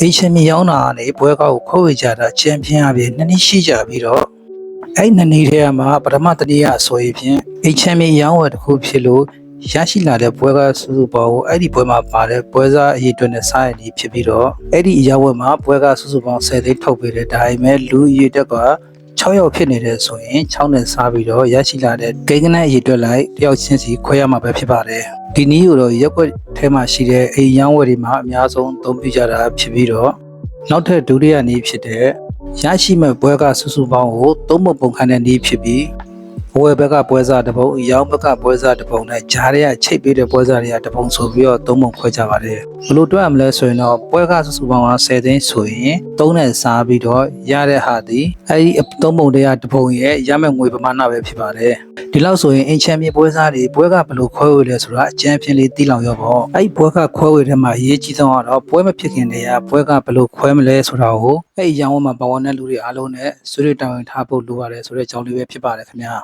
အိမ်ရှင်မီရောင်းတာကနေပွဲကောက်ကိုခေါ်ဝေကြတာချန်ပီယံအပြင်နှစ်နည်းရှိကြပြီးတော့အဲ့နှစ်နည်းထဲမှာပထမတနည်းအဆိုရင်ဖြင့်အိမ်ချန်ပီယံရောင်းဝယ်တစ်ခုဖြစ်လို့ရရှိလာတဲ့ပွဲကစုစုပေါင်းကိုအဲ့ဒီပွဲမှာပါတဲ့ပွဲစားအရေးအတွက်နဲ့စားရည်ဖြစ်ပြီးတော့အဲ့ဒီအရာဝယ်မှာပွဲကစုစုပေါင်း10သိန်းထုတ်ပေးတယ်ဒါပေမဲ့လူအရေးတက်က6ရောက်ဖြစ်နေတယ်ဆိုရင်6နဲ့စားပြီးတော့ရရှိလာတဲ့ဂိမ်းကနန်းအရေးအတွက်လိုက်တယောက်ချင်းစီခွဲရမှာပဲဖြစ်ပါတယ်ဒီနည်းကိုတော့ရက်ွက် ထဲမှာရှိတဲ့အိမ်ရောင်းဝယ်တွေမှာအများဆုံးအသုံးပြုကြတာဖြစ်ပြီးတော့နောက်ထပ်ဒုတိယနည်းဖြစ်တဲ့ရရှိမဲ့ပွဲကစုစုပေါင်းကိုသုံးပုံပုံခန့်တဲ့နည်းဖြစ်ပြီး ဘွယ်ဘက်ကပွဲစားတစ်ပုံရောင်းဘက်ကပွဲစားတစ်ပုံနဲ့ဂျားတွေကချိတ်ပေးတဲ့ပွဲစားတွေကတစ်ပုံဆိုပြီးတော့သုံးပုံခွဲကြပါတယ်ဘယ်လိုတွက်ရမလဲဆိုရင်တော့ပွဲကစုစုပေါင်းက10သိန်းဆိုရင်3နဲ့စားပြီးတော့ရတဲ့ဟာဒီအဲဒီသုံးပုံတည်းကတစ်ပုံရဲ့ရမယ့်ငွေပမာဏပဲဖြစ်ပါတယ်ဒီလောက်ဆိုရင်အင်ချန်ပီယံပွဲစားတွေပွဲကဘယ်လိုခွဲဝေလဲဆိုတာအကျန်းဖြင်းလေးသိလောက်ရောပေါ့အဲဒီပွဲကခွဲဝေတဲ့မှာအရေးကြီးဆုံးကတော့ပွဲမဖြစ်ခင်တည်းကပွဲကဘယ်လိုခွဲမလဲဆိုတာကိုအဲဒီရောင်းဝယ်မှာပါဝင်တဲ့လူတွေအားလုံးနဲ့ဆွေးနွေးတိုင်ပင်ထားဖို့လိုပါတယ်ဆိုတဲ့အကြောင်းလေးပဲဖြစ်ပါတယ်ခင်ဗျာ